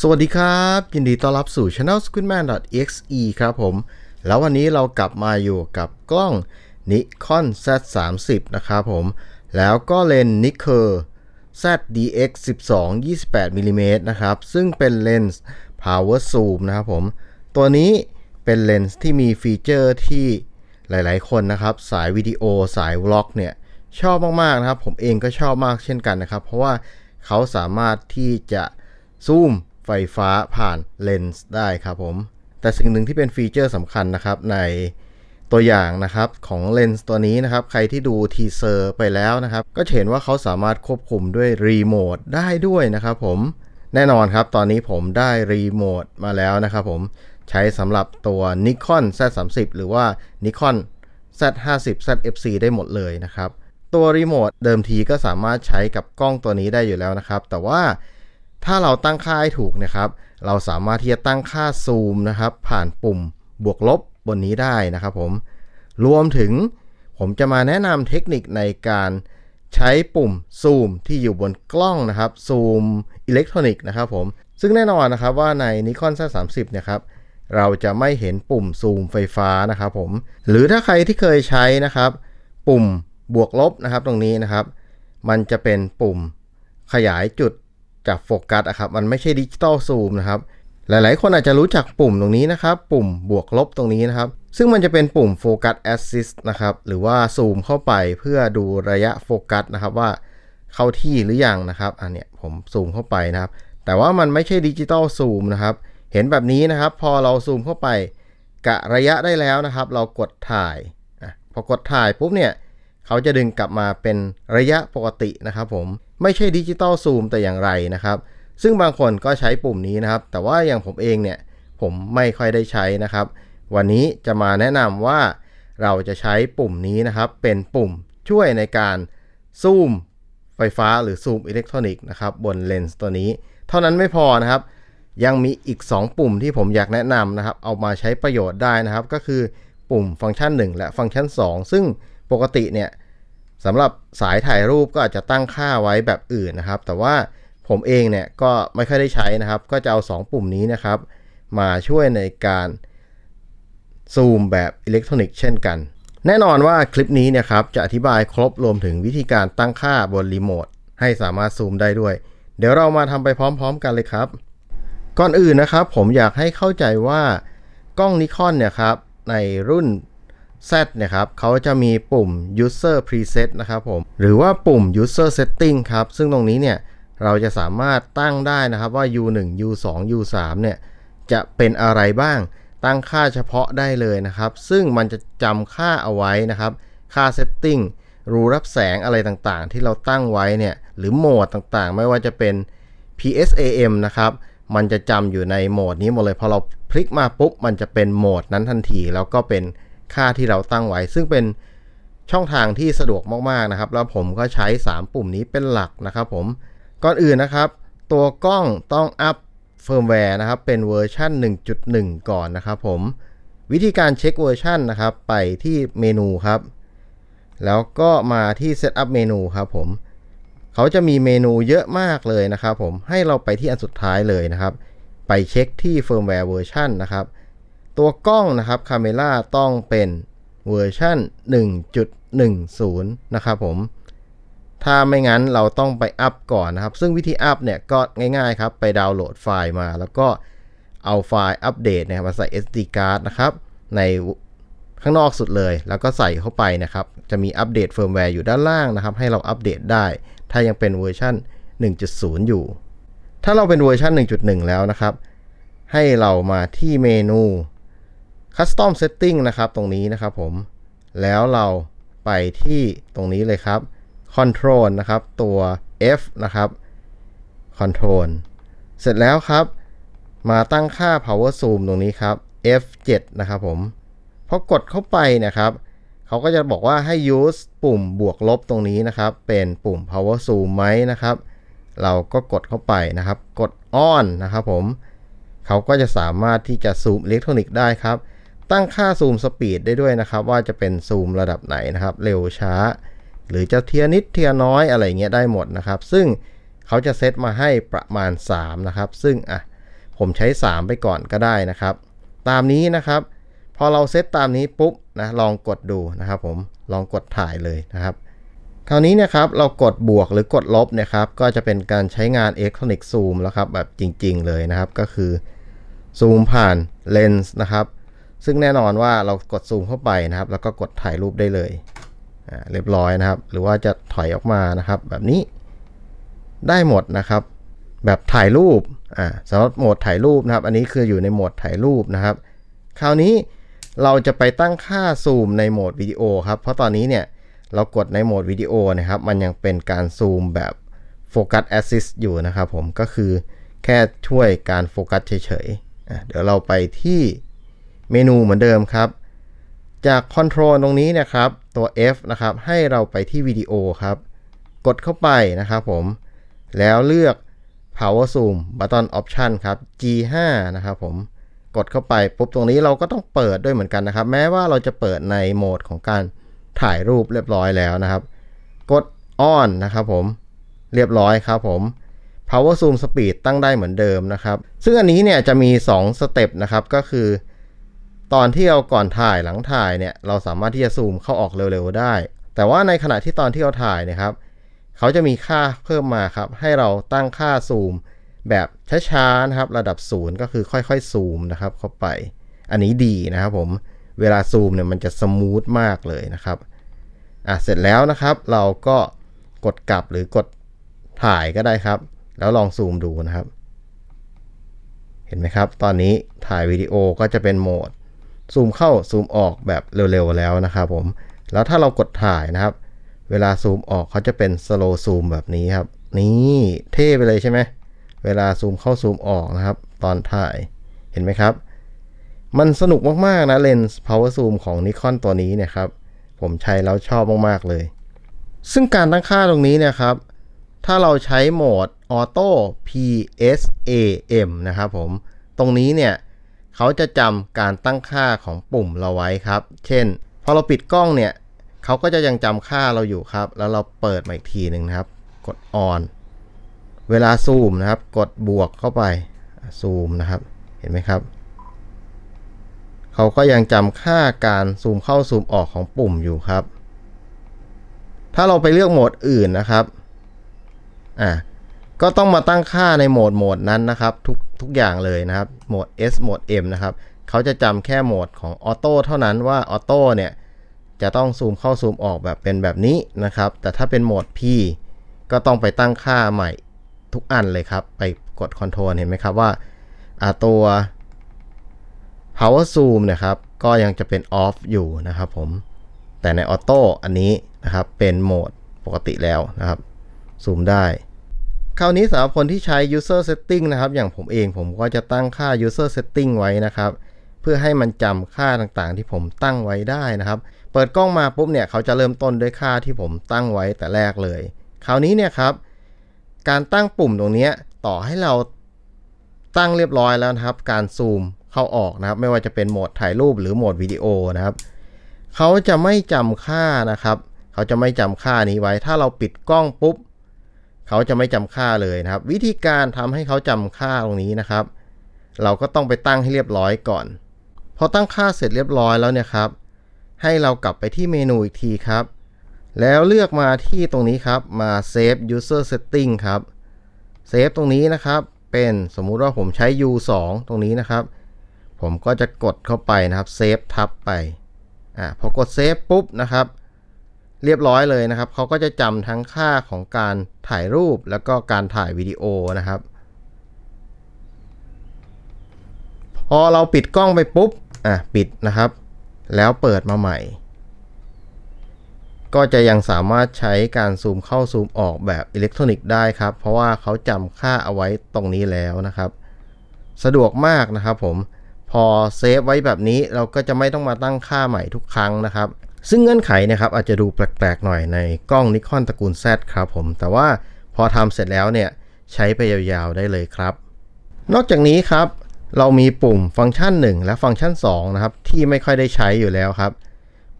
สวัสดีครับ ยินดีต้อนรับสู่ channel squidman.exe ครับผม แล้ววันนี้เรากลับมาอยู่กับกล้อง Nikon Z30 นะครับผม แล้วก็เลนส์ Nikkor ZDX 12 28 mm นะครับ ซึ่งเป็นเลนส์ power zoom นะครับผม ตัวนี้เป็นเลนส์ที่มีฟีเจอร์ที่หลาย ๆ คนนะครับ สายวิดีโอสายวล็อกเนี่ย ชอบมาก ๆ นะครับ ผมเองก็ชอบมากเช่นกันนะครับ เพราะว่าเขาสามารถที่จะซูม ไฟฟ้าผ่านเลนส์ได้ครับผม แต่สิ่งหนึ่งที่เป็นฟีเจอร์สำคัญนะครับในตัวอย่างนะครับของเลนส์ตัวนี้นะครับ ใครที่ดูทีเซอร์ไปแล้วนะครับ ก็เห็นว่าเขาสามารถควบคุมด้วยรีโมทได้ด้วยนะครับผมแน่นอนครับตอนนี้ผมได้รีโมทมาแล้วนะครับผมใช้สำหรับตัว Nikon Z30 หรือว่า Nikon Z50 ZFC ได้หมดเลยนะครับ ตัวรีโมทเดิมทีก็สามารถใช้กับกล้องตัวนี้ได้อยู่แล้วนะครับ แต่ว่า ถ้าเราตั้งค่าให้ถูกนะครับ เราสามารถที่จะตั้งค่าซูมนะครับ ผ่านปุ่มบวกลบบนนี้ได้นะครับผม รวมถึงผมจะมาแนะนำเทคนิคในการใช้ปุ่มซูมที่อยู่บนกล้องนะครับซูมอิเล็กทรอนิกส์นะครับผม ซึ่งแน่นอนนะครับว่าใน Nikon Z30 เนี่ยครับเราจะไม่เห็นปุ่มซูมไฟฟ้านะครับผม หรือถ้าใครที่เคยใช้นะครับ ปุ่มบวกลบนะครับตรงนี้นะครับ มันจะเป็นปุ่มขยายจุด จากโฟกัสนะครับ มันไม่ใช่ดิจิตอลซูมนะครับ หลายๆ คนอาจจะรู้จักปุ่มตรงนี้นะครับ ปุ่มบวกลบตรงนี้นะครับ ซึ่งมันจะเป็นปุ่มโฟกัสแอสซิสต์นะครับ หรือว่าซูมเข้าไปเพื่อดูระยะโฟกัสนะครับว่าเข้าที่หรือยังนะครับ อันเนี้ยผมซูมเข้าไปนะครับ แต่ว่ามันไม่ใช่ดิจิตอลซูมนะครับ เห็นแบบนี้นะครับ พอเราซูมเข้าไปกะระยะได้แล้วนะครับ เรากดถ่ายพอกดถ่ายปุ๊บเนี่ย เขาจะดึงกลับมาเป็นระยะปกตินะครับผม ไม่ใช่ดิจิตอลซูมแต่อย่างไรนะครับ ซึ่งบางคนก็ใช้ปุ่มนี้นะครับ แต่ว่าอย่างผมเองเนี่ยผมไม่ค่อยได้ใช้นะครับ วันนี้จะมาแนะนำว่าเราจะใช้ปุ่มนี้นะครับ เป็นปุ่มช่วยในการซูมไฟฟ้าหรือซูมอิเล็กทรอนิกส์นะครับบนเลนส์ตัวนี้ เท่านั้นไม่พอนะครับ ยังมีอีก 2 ปุ่มที่ผมอยากแนะนำนะครับ เอามาใช้ประโยชน์ได้นะครับ ก็คือปุ่มฟังก์ชัน 1 และฟังก์ชัน 2 ซึ่งปกติเนี่ย สำหรับสายถ่ายรูปก็อาจจะตั้งค่าไว้แบบอื่นนะครับ แต่ว่าผมเองเนี่ยก็ไม่ค่อยได้ใช้นะครับ ก็จะเอา 2 ปุ่มนี้นะครับ มาช่วยในการซูมแบบอิเล็กทรอนิกส์เช่นกัน แน่นอนว่าคลิปนี้เนี่ยครับจะอธิบายครบรวมถึงวิธีการตั้งค่าบนรีโมทให้สามารถซูมได้ด้วย เดี๋ยวเรามาทำไปพร้อม ๆ กันเลยครับ ก่อนอื่นนะครับ ผมอยากให้เข้าใจว่ากล้องนิคอนเนี่ยครับในรุ่น Z เนี่ยครับเขาจะมีปุ่ม user preset นะครับผม หรือว่าปุ่ม user setting ครับ ซึ่งตรงนี้เนี่ยเราจะสามารถตั้งได้นะครับว่า U1 U2 U3 เนี่ยจะเป็นอะไรบ้าง ตั้งค่าเฉพาะได้เลยนะครับ ซึ่งมันจะจำค่าเอาไว้นะครับ ค่า setting รูรับแสงอะไรต่างๆ ที่เราตั้งไว้เนี่ย หรือโหมดต่างๆ ไม่ว่าจะเป็น PSAM นะครับ มันจะจำอยู่ในโหมดนี้หมดเลย พอเราพลิกมาปุ๊บ มันจะเป็นโหมดนั้นทันที แล้วก็เป็น ค่าที่เราตั้งไว้ ซึ่งเป็นช่องทางที่สะดวกมากๆนะครับ แล้วผมก็ใช้ 3 ปุ่มนี้เป็นหลักนะครับผมก่อนอื่นนะครับ ตัวกล้องต้องอัพเฟิร์มแวร์นะครับ เป็นเวอร์ชัน1.1 ก่อนนะครับผมวิธีการเช็คเวอร์ชันนะครับ ไปที่เมนูครับ แล้วก็มาที่ Setup เมนูครับผมเขาจะมีเมนูเยอะมากเลยนะครับผมให้เราไปที่อันสุดท้ายเลยนะครับ ไปเช็คที่เฟิร์มแวร์เวอร์ชันนะครับ ตัวกล้องนะครับคาเมล่าต้องเป็นเวอร์ชัน1.10 นะครับผม ถ้าไม่งั้นเราต้องไปอัพก่อนนะครับ ซึ่งวิธีอัพเนี่ยก็ง่ายๆครับ ไปดาวน์โหลดไฟล์มา แล้วก็เอาไฟล์อัปเดตนะครับมาใส่ SD card นะครับ ในข้างนอกสุดเลย แล้วก็ใส่เข้าไปนะครับ จะมีอัปเดตเฟิร์มแวร์อยู่ด้านล่างนะครับ ให้เราอัปเดตได้ ถ้ายังเป็นเวอร์ชัน1.0 อยู่ ถ้าเราเป็นเวอร์ชัน1.1 แล้วนะครับ ให้เรามาที่เมนู Custom Setting นะครับตรงนี้นะครับผม แล้วเราไปที่ตรงนี้เลยครับ Control นะครับ ตัว F นะครับ Control เสร็จแล้วครับ มาตั้งค่า Power Zoom ตรงนี้ครับ F7 นะครับผมพอกดเข้าไปนะครับเขาก็จะบอกว่าให้ use ปุ่มบวกลบตรงนี้นะครับ เป็นปุ่ม power zoom ไหมนะครับ เราก็กดเข้าไปนะครับ กด on นะครับผมเขาก็จะสามารถที่จะซูมอิเล็กทรอนิกส์ได้ครับ ตั้งค่าซูมสปีดได้ด้วยนะครับ ว่าจะเป็นซูมระดับไหนนะครับ เร็วช้า หรือจะเทียนิดเทียน้อยอะไรเงี้ยได้หมดนะครับ ซึ่งเขาจะเซตมาให้ประมาณ 3 นะครับ ซึ่งอะผมใช้ 3 ไปก่อนก็ได้นะครับ ตามนี้นะครับ พอเราเซตตามนี้ปุ๊บนะลองกดดูนะครับ ผมลองกดถ่ายเลยนะครับ คราวนี้นะครับเรากดบวกหรือกดลบนะครับก็จะเป็นการใช้งาน Electronic Zoom แล้วครับแบบจริง ๆ เลยนะครับ ก็คือซูมผ่านเลนส์นะครับ ซึ่งแน่นอนว่าเรากดซูมเข้าไปนะครับ แล้วก็กดถ่ายรูปได้เลยเรียบร้อยนะครับ หรือว่าจะถอยออกมานะครับ แบบนี้ได้หมดนะครับ แบบถ่ายรูปอ่าสำหรับโหมดถ่ายรูปนะครับ อันนี้คืออยู่ในโหมดถ่ายรูปนะครับ คราวนี้เราจะไปตั้งค่าซูมในโหมดวิดีโอครับ เพราะตอนนี้เนี่ยเรากดในโหมดวิดีโอนะครับ มันยังเป็นการซูมแบบโฟกัสแอสซิสอยู่นะครับผมก็คือแค่ช่วยการโฟกัสเฉยๆเดี๋ยวเราไปที่ เมนูเหมือนเดิมครับ จากคอนโทรลตรงนี้นะครับ ตัว F นะครับ ให้เราไปที่วิดีโอครับ กดเข้าไปนะครับผม แล้วเลือก power zoom button option ครับ G5 นะครับผม กดเข้าไปปุ๊บตรงนี้เราก็ต้องเปิดด้วยเหมือนกันนะครับ แม้ว่าเราจะเปิดในโหมดของการถ่ายรูปเรียบร้อยแล้วนะครับ กด on นะครับผม เรียบร้อยครับผม power zoom speed ตั้งได้เหมือนเดิมนะครับ ซึ่งอันนี้เนี่ยจะมี 2 สเต็ปนะครับ ก็คือ ตอนที่เราก่อนถ่ายหลังถ่ายเนี่ยเราสามารถที่จะซูมเข้าออกเร็วๆได้ แต่ว่าในขณะที่ตอนที่เราถ่ายนะครับเขาจะมีค่าเพิ่มมาครับ ให้เราตั้งค่าซูม แบบช้าๆนะครับ ระดับศูนย์ก็คือค่อยๆซูมนะครับ เข้าไป อันนี้ดีนะครับผมเวลาซูมเนี่ยมันจะสมูทมากเลยนะครับอะเสร็จแล้วนะครับ เราก็กดกลับหรือกดถ่ายก็ได้ครับ แล้วลองซูมดูนะครับ เห็นไหมครับ ตอนนี้ถ่ายวิดีโอก็จะเป็นโหมด ซูมเข้าซูมออกแบบเร็วๆแล้วนะครับผม แล้วถ้าเรากดถ่ายนะครับ เวลาซูมออกเขาจะเป็นสโลซูมแบบนี้ครับ นี่เท่ไปเลยใช่ไหม เวลาซูมเข้าซูมออกนะครับ ตอนถ่ายเห็นไหมครับ มันสนุกมากๆนะเลนส์ power zoom ของ Nikon ตัวนี้เนี่ยครับ ผมใช้แล้วชอบมากๆเลย ซึ่งการตั้งค่าตรงนี้เนี่ยครับ ถ้าเราใช้โหมด Auto PSAM นะครับผม ตรงนี้เนี่ย เขาจะจำการตั้งค่าของปุ่มเราไว้ครับ เช่น พอเราปิดกล้องเนี่ยเขาก็จะยังจำค่าเราอยู่ครับ แล้วเราเปิดมาอีกทีหนึ่งนะครับ กด on เวลาซูมนะครับ กดบวกเข้าไปซูมนะครับ เห็นไหมครับ เขาก็ยังจำค่าการซูมเข้าซูมออกของปุ่มอยู่ครับ ถ้าเราไปเลือกโหมดอื่นนะครับ อะ ก็ต้องมาตั้งค่าในโหมดโหมดนั้นนะครับ ทุกทุกอย่างเลยนะครับโหมด S โหมด M นะครับเขาจะจำแค่โหมดของออโต้เท่านั้นว่าออโต้เนี่ยจะต้องซูมเข้าซูมออกแบบเป็นแบบนี้นะครับ แต่ถ้าเป็นโหมด P ก็ต้องไปตั้งค่าใหม่ทุกอันเลยครับ ไปกด Ctrl เห็นไหมครับว่าอาตัว power zoom นะครับ ก็ยังจะเป็น off อยู่นะครับผม แต่ในออโต้อันนี้นะครับ เป็นโหมดปกติแล้วนะครับ ซูมได้ คราวนี้สำหรับคนที่ใช้ user setting นะครับ อย่างผมเองผมก็จะตั้งค่า user setting ไว้นะครับ เพื่อให้มันจำค่าต่างๆ ที่ผมตั้งไว้ได้นะครับ เปิดกล้องมาปุ๊บเนี่ยเขาจะเริ่มต้นด้วยค่าที่ผมตั้งไว้แต่แรกเลย คราวนี้เนี่ยครับ การตั้งปุ่มตรงนี้ต่อให้เราตั้งเรียบร้อยแล้วนะครับ การซูมเข้าออกนะครับ ไม่ว่าจะเป็นโหมดถ่ายรูปหรือโหมดวิดีโอนะครับเขาจะไม่จำค่านะครับ เขาจะไม่จำค่านี้ไว้ ถ้าเราปิดกล้องปุ๊บ เขาจะไม่จำค่าเลยนะครับ วิธีการทำให้เขาจำค่าตรงนี้นะครับ เราก็ต้องไปตั้งให้เรียบร้อยก่อน พอตั้งค่าเสร็จเรียบร้อยแล้วเนี่ยครับ ให้เรากลับไปที่เมนูอีกทีครับ แล้วเลือกมาที่ตรงนี้ครับมา Save User Setting ครับเซฟตรงนี้นะครับ เป็นสมมุติว่าผมใช้ U2 ตรงนี้นะครับ ผมก็จะกดเข้าไปนะครับเซฟทับไปอ่าพอกดเซฟปุ๊บนะครับ เรียบร้อยเลยนะครับ เขาก็จะจำทั้งค่าของการถ่ายรูปแล้วก็การถ่ายวิดีโอนะครับ พอเราปิดกล้องไปปุ๊บ อะ ปิดนะครับ แล้วเปิดมาใหม่ ก็จะยังสามารถใช้การซูมเข้าซูมออกแบบอิเล็กทรอนิกส์ได้ครับ เพราะว่าเขาจำค่าเอาไว้ตรงนี้แล้วนะครับ สะดวกมากนะครับผม พอเซฟไว้แบบนี้เราก็จะไม่ต้องมาตั้งค่าใหม่ทุกครั้งนะครับ ซึ่งเงื่อนไขนะครับอาจจะดูแปลกๆหน่อยในกล้องนิคอนตระกูล Z ครับผม แต่ว่าพอทำเสร็จแล้วเนี่ยใช้ไปยาวๆได้เลยครับ นอกจากนี้ครับเรามีปุ่มฟังก์ชัน 1 และฟังก์ชัน2นะครับที่ไม่ค่อยได้ใช้อยู่แล้วครับ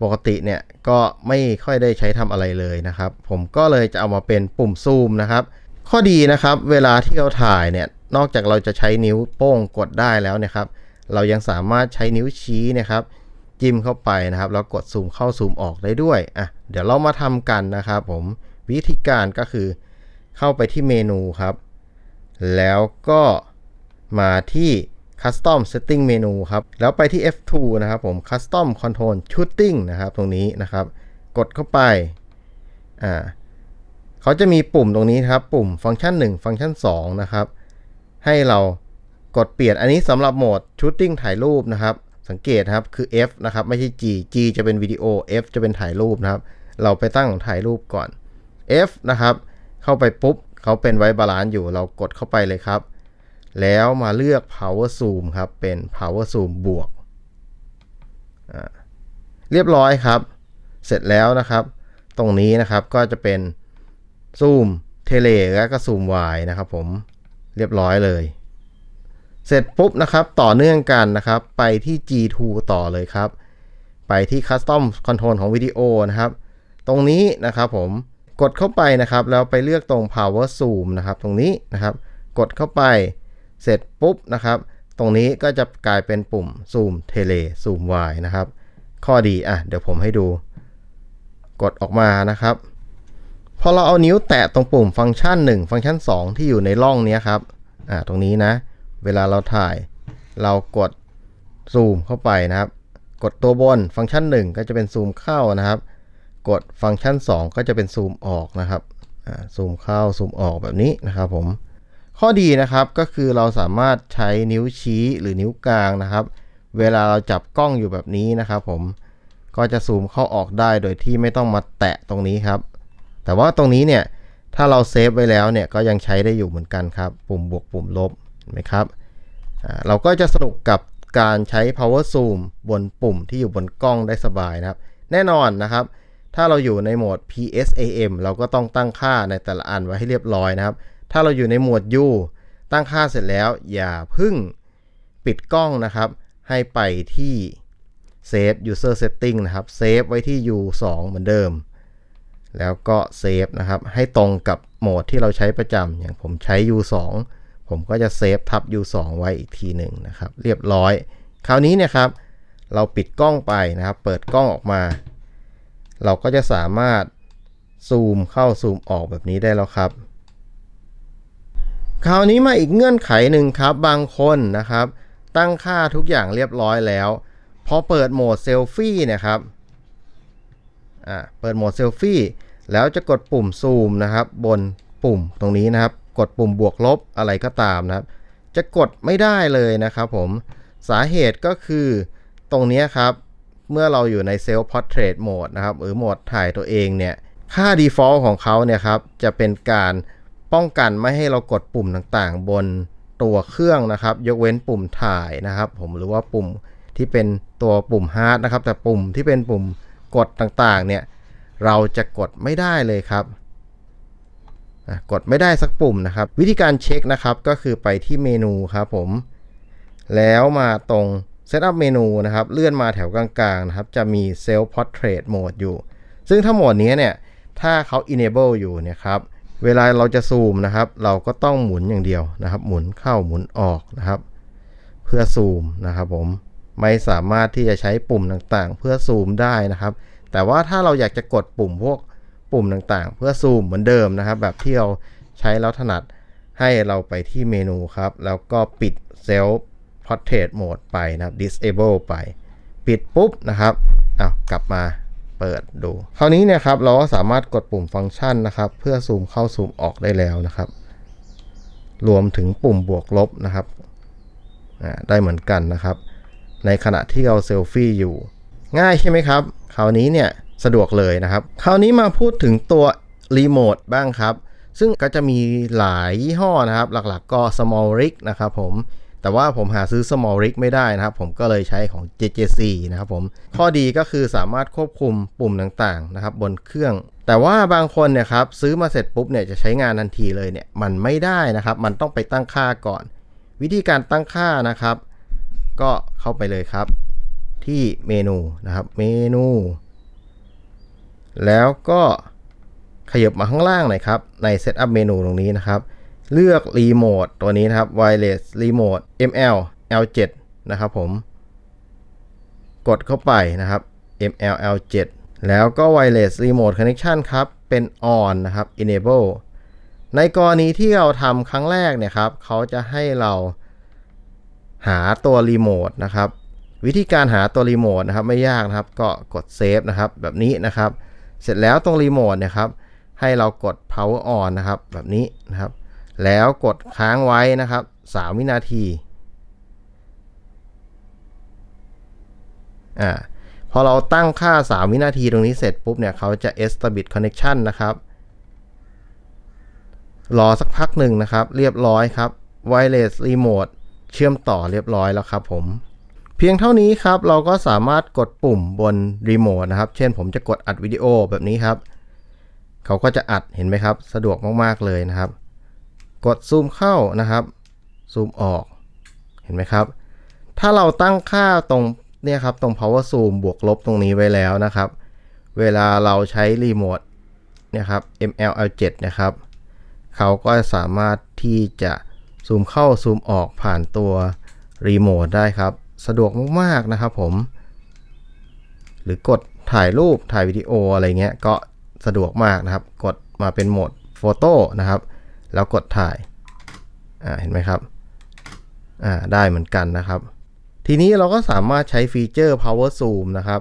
ปกติเนี่ยก็ไม่ค่อยได้ใช้ทำอะไรเลยนะครับ ผมก็เลยจะเอามาเป็นปุ่มซูมนะครับ ข้อดีนะครับเวลาที่เราถ่ายเนี่ยนอกจากเราจะใช้นิ้วโป้งกดได้แล้วนี่ยครับ เรายังสามารถใช้นิ้วชี้นะครับ จิ้มเข้าไปนะครับ แล้วกดซูมเข้าซูมออกได้ด้วยอะเดี๋ยวเรามาทำกันนะครับผมวิธีการก็คือเข้าไปที่เมนูครับ แล้วก็มาที่ Custom Setting เมนูครับ แล้วไปที่ F2 นะครับผม Custom Control Shooting นะครับ ตรงนี้นะครับ กดเข้าไป อ่าเขาจะมีปุ่มตรงนี้ครับ ปุ่มฟังก์ชัน 1 ฟังก์ชัน 2 นะครับ ให้เรากดเปลี่ยนอันนี้สำหรับโหมด Shooting ถ่ายรูปนะครับ สังเกตนะครับคือ F นะครับไม่ใช่ G G จะเป็นวิดีโอ F จะเป็นถ่ายรูปนะครับ เราไปตั้งถ่ายรูปก่อน F นะครับ เข้าไปปุ๊บเขาเป็นไว้บาลานซ์อยู่เรากดเข้าไปเลยครับ แล้วมาเลือก power zoom ครับ เป็น power zoom บวก เรียบร้อยครับ เสร็จแล้วนะครับ ตรงนี้นะครับก็จะเป็นซูมเทเลและก็ซูม Y นะครับผมเรียบร้อยเลย เสร็จปุ๊บนะครับต่อเนื่องกันนะครับ ไปที่ G2 ต่อเลยครับ ไปที่ Custom Control ของวิดีโอนะครับ ตรงนี้นะครับผมกดเข้าไปนะครับ แล้วไปเลือกตรง power zoom นะครับ ตรงนี้นะครับ กดเข้าไปเสร็จปุ๊บนะครับ ตรงนี้ก็จะกลายเป็นปุ่ม zoom tele zoom y นะครับ ข้อดีอะเดี๋ยวผมให้ดู กดออกมานะครับพอเราเอานิ้วแตะตรงปุ่มฟังก์ชัน 1 ฟังก์ชัน 2 ที่อยู่ในร่องนี้ครับอ่าตรงนี้นะ เวลาเราถ่าย เรากดซูมเข้าไปนะครับ กดตัวบนฟังก์ชัน 1 ก็จะเป็นซูมเข้านะครับ กดฟังก์ชัน 2 ก็จะเป็นซูมออกนะครับซูมเข้าซูมออกแบบนี้นะครับผมข้อดีนะครับก็คือเราสามารถใช้นิ้วชี้หรือนิ้วกลางนะครับ เวลาเราจับกล้องอยู่แบบนี้นะครับ ผมก็จะซูมเข้าออกได้โดยที่ไม่ต้องมาแตะตรงนี้ครับ แต่ว่าตรงนี้เนี่ยถ้าเราเซฟไว้แล้วเนี่ยก็ยังใช้ได้อยู่เหมือนกันครับ ปุ่มบวกปุ่มลบ เห็นไหมครับเราก็จะสนุกกับการใช้ power zoom บนปุ่มที่อยู่บนกล้องได้สบายนะครับ แน่นอนนะครับ ถ้าเราอยู่ในโหมด PSAM เราก็ต้องตั้งค่าในแต่ละอันไว้ให้เรียบร้อยนะครับ ถ้าเราอยู่ในหมวด U ตั้งค่าเสร็จแล้ว อย่าพึ่งปิดกล้องนะครับ ให้ไปที่ Save User Setting นะครับ เซฟไว้ที่ U2 เหมือนเดิม แล้วก็เซฟนะครับ ให้ตรงกับโหมดที่เราใช้ประจำอย่างผมใช้ U2 ผมก็จะเซฟทับ U2 ไว้อีกทีหนึ่งนะครับ เรียบร้อย คราวนี้เนี่ยครับ เราปิดกล้องไปนะครับ เปิดกล้องออกมา เราก็จะสามารถซูมเข้าซูมออกแบบนี้ได้แล้วครับ คราวนี้มาอีกเงื่อนไขหนึ่งครับ บางคนนะครับ ตั้งค่าทุกอย่างเรียบร้อยแล้วพอเปิดโหมดเซลฟี่นะครับ อ่า เปิดโหมดเซลฟี่ แล้วจะกดปุ่มซูมนะครับ บนปุ่มตรงนี้นะครับ กดปุ่มบวกลบอะไรก็ตามนะครับ จะกดไม่ได้เลยนะครับผมสาเหตุก็คือตรงนี้ครับ เมื่อเราอยู่ในเซลล์พอร์เทรตโหมดนะครับ หรือโหมดถ่ายตัวเองเนี่ย ค่า default ของเขาเนี่ยครับ จะเป็นการป้องกันไม่ให้เรากดปุ่มต่างๆ บนตัวเครื่องนะครับ ยกเว้นปุ่มถ่ายนะครับ ผมหรือว่าปุ่มที่เป็นตัวปุ่ม hard นะครับ แต่ปุ่มที่เป็นปุ่มกดต่างๆ เนี่ย เราจะกดไม่ได้เลยครับ กดไม่ได้สักปุ่มนะครับ วิธีการเช็คนะครับก็คือไปที่เมนูครับผม แล้วมาตรง Setup เมนูนะครับเลื่อนมาแถวกลางๆนะครับจะมี Self Portrait Mode อยู่ ซึ่งถ้าโหมดนี้เนี่ยถ้าเขา enable อยู่เนี่ยครับเวลาเราจะซูมนะครับ เราก็ต้องหมุนอย่างเดียวนะครับ หมุนเข้าหมุนออกนะครับ เพื่อซูมนะครับผมไม่สามารถที่จะใช้ปุ่มต่างๆ เพื่อซูมได้นะครับ แต่ว่าถ้าเราอยากจะกดปุ่มพวก ปุ่มต่างๆ เพื่อซูมเหมือนเดิมนะครับ แบบที่เราใช้แล้วถนัดให้เราไปที่เมนูครับ แล้วก็ปิด Self Portrait Mode ไปนะครับ Disable ไป ปิดปุ๊บนะครับอ้าวกลับมาเปิดดู คราวนี้เนี่ยครับเราก็สามารถกดปุ่มฟังก์ชันนะครับ เพื่อซูมเข้าซูมออกได้แล้วนะครับ รวมถึงปุ่มบวกลบนะครับได้เหมือนกันนะครับ ในขณะที่เราเซลฟี่อยู่ ง่ายใช่ไหมครับ คราวนี้เนี่ย สะดวกเลยนะครับ คราวนี้มาพูดถึงตัวรีโมทบ้างครับ ซึ่งก็จะมีหลายยี่ห้อนะครับ หลักๆก็ Small Rig นะครับผมแต่ว่าผมหาซื้อ Small Rig ไม่ได้นะครับ ผมก็เลยใช้ของ JJC นะครับผมข้อดีก็คือสามารถควบคุมปุ่มต่างๆนะครับบนเครื่อง แต่ว่าบางคนเนี่ยครับซื้อมาเสร็จปุ๊บเนี่ยจะใช้งานทันทีเลยเนี่ยมันไม่ได้นะครับ มันต้องไปตั้งค่าก่อน วิธีการตั้งค่านะครับ ก็เข้าไปเลยครับ ที่เมนูนะครับ เมนู แล้วก็ขยับมาข้างล่างหน่อยครับ ใน Setup เมนูตรงนี้นะครับ เลือกรีโมทตัวนี้นะครับ wireless remote ML L7 นะครับผม กดเข้าไปนะครับ ML L7 แล้วก็ wireless remote connection ครับ เป็น on นะครับ enable ในกรณีที่เราทำครั้งแรกเนี่ยครับ เขาจะให้เราหาตัวรีโมทนะครับ วิธีการหาตัวรีโมทนะครับไม่ยากนะครับ ก็กดเซฟนะครับแบบนี้นะครับ เสร็จแล้วตรงรีโมทนี่ยครับ ให้เรากด power on นะครับ แบบนี้นะครับ แล้วกดค้างไว้นะครับ 3 วินาทีอ่าพอเราตั้งค่า 3 วินาทีตรงนี้เสร็จปุ๊บเนี่ยเขาจะ establish connection นะครับรอสักพักหนึ่งนะครับ เรียบร้อยครับ wireless remote เชื่อมต่อเรียบร้อยแล้วครับผม เพียงเท่านี้ครับเราก็สามารถกดปุ่มบนรีโมทนะครับ เช่นผมจะกดอัดวิดีโอแบบนี้ครับ เขาก็จะอัดเห็นไหมครับ สะดวกมากๆเลยนะครับ กดซูมเข้านะครับ ซูมออกเห็นไหมครับ ถ้าเราตั้งค่าตรงเนี่ยครับตรง power zoom บวกลบตรงนี้ไว้แล้วนะครับ เวลาเราใช้รีโมทเนี่ยครับ MLL7 นะครับ เขาก็สามารถที่จะซูมเข้าซูมออกผ่านตัวรีโมทได้ครับ สะดวกมากๆนะครับผม หรือกดถ่ายรูปถ่ายวิดีโออะไรเงี้ยก็สะดวกมากนะครับ กดมาเป็นโหมดโฟโต้นะครับ แล้วกดถ่ายอ่าเห็นไหมครับอ่าได้เหมือนกันนะครับ ทีนี้เราก็สามารถใช้ฟีเจอร์ power zoom นะครับ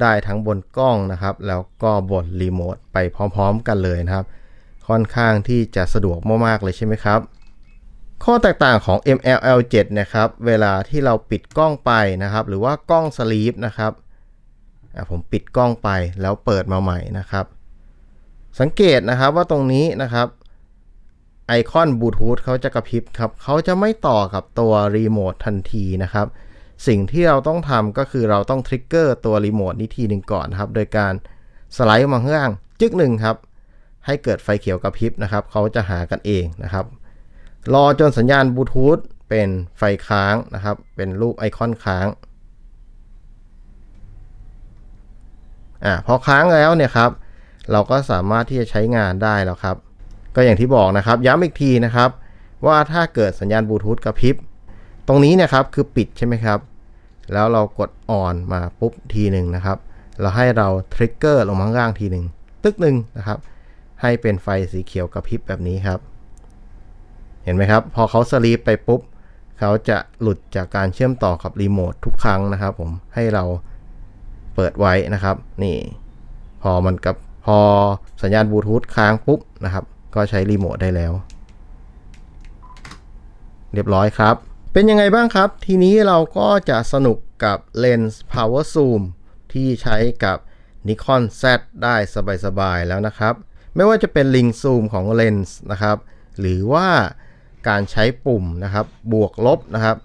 ได้ทั้งบนกล้องนะครับ แล้วก็บนรีโมทไปพร้อมๆกันเลยนะครับ ค่อนข้างที่จะสะดวกมากๆเลยใช่ไหมครับ ข้อแตกต่างของ MLL7 นะครับ เวลาที่เราปิดกล้องไปนะครับ หรือว่ากล้องสลีปนะครับผมปิดกล้องไปแล้วเปิดมาใหม่นะครับ สังเกตนะครับว่าตรงนี้นะครับไอคอนบลูทูธเขาจะกระพริบครับเขาจะไม่ต่อกับตัวรีโมททันทีนะครับ สิ่งที่เราต้องทำก็คือเราต้องทริกเกอร์ตัวรีโมทนี้ทีหนึ่งก่อนนครับ โดยการสไลด์มาข้างล่างจึกหนึ่งครับ ให้เกิดไฟเขียวกระพริบนะครับเขาจะหากันเองนะครับ รอจนสัญญาณบลูทูธเป็นไฟค้างนะครับ เป็นรูปไอคอนค้างอ่าพอค้างแล้วเนี่ยครับ เราก็สามารถที่จะใช้งานได้แล้วครับ ก็อย่างที่บอกนะครับ ย้ำอีกทีนะครับ ว่าถ้าเกิดสัญญาณบลูทูธกระพริบตรงนี้เนะครับคือปิดใช่ไหมครับ แล้วเรากดออนมาปุ๊บทีหนึ่งนะครับ เราให้เราทริกเกอร์ลงมาข้างล่างทีหนึ่งตึกหนึ่งนะครับ ให้เป็นไฟสีเขียวกระพริบแบบนี้ครับ เห็นไหมครับ พอเขาสลีปไปปุ๊บ เขาจะหลุดจากการเชื่อมต่อกับรีโมททุกครั้งนะครับผมให้เราเปิดไว้นะครับ นี่ พอมันกับพอสัญญาณบลูทูธค้างปุ๊บนะครับ ก็ใช้รีโมทได้แล้ว เรียบร้อยครับ เป็นยังไงบ้างครับ ทีนี้เราก็จะสนุกกับเลนส์ power zoom ที่ใช้กับ Nikon Z ได้สบายๆแล้วนะครับ ไม่ว่าจะเป็นลิงซูมของเลนส์นะครับ หรือว่า การใช้ปุ่มนะครับ บวกลบนะครับ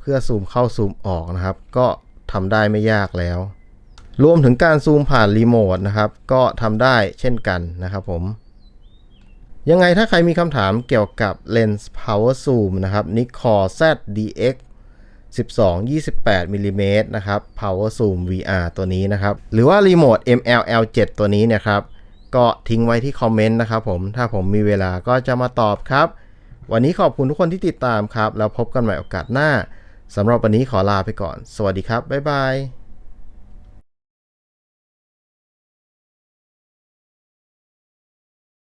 เพื่อซูมเข้าซูมออกนะครับ ก็ทำได้ไม่ยากแล้ว รวมถึงการซูมผ่านรีโมทนะครับ ก็ทำได้เช่นกันนะครับผมยังไงถ้าใครมีคำถามเกี่ยวกับเลนส์ power zoom นะครับ Nikon ZDX 12-28มิลลิเมตรนะครับ power zoom VR ตัวนี้นะครับ หรือว่ารีโมท MLL7 ตัวนี้เนะครับ ก็ทิ้งไว้ที่คอมเมนต์นะครับผม ถ้าผมมีเวลาก็จะมาตอบครับ วันนี้ขอบคุณทุกคนที่ติดตามครับ แล้วพบกันใหม่โอกาสหน้าสำหรับวันนี้ขอลาไปก่อน สวัสดีครับ บ๊ายบาย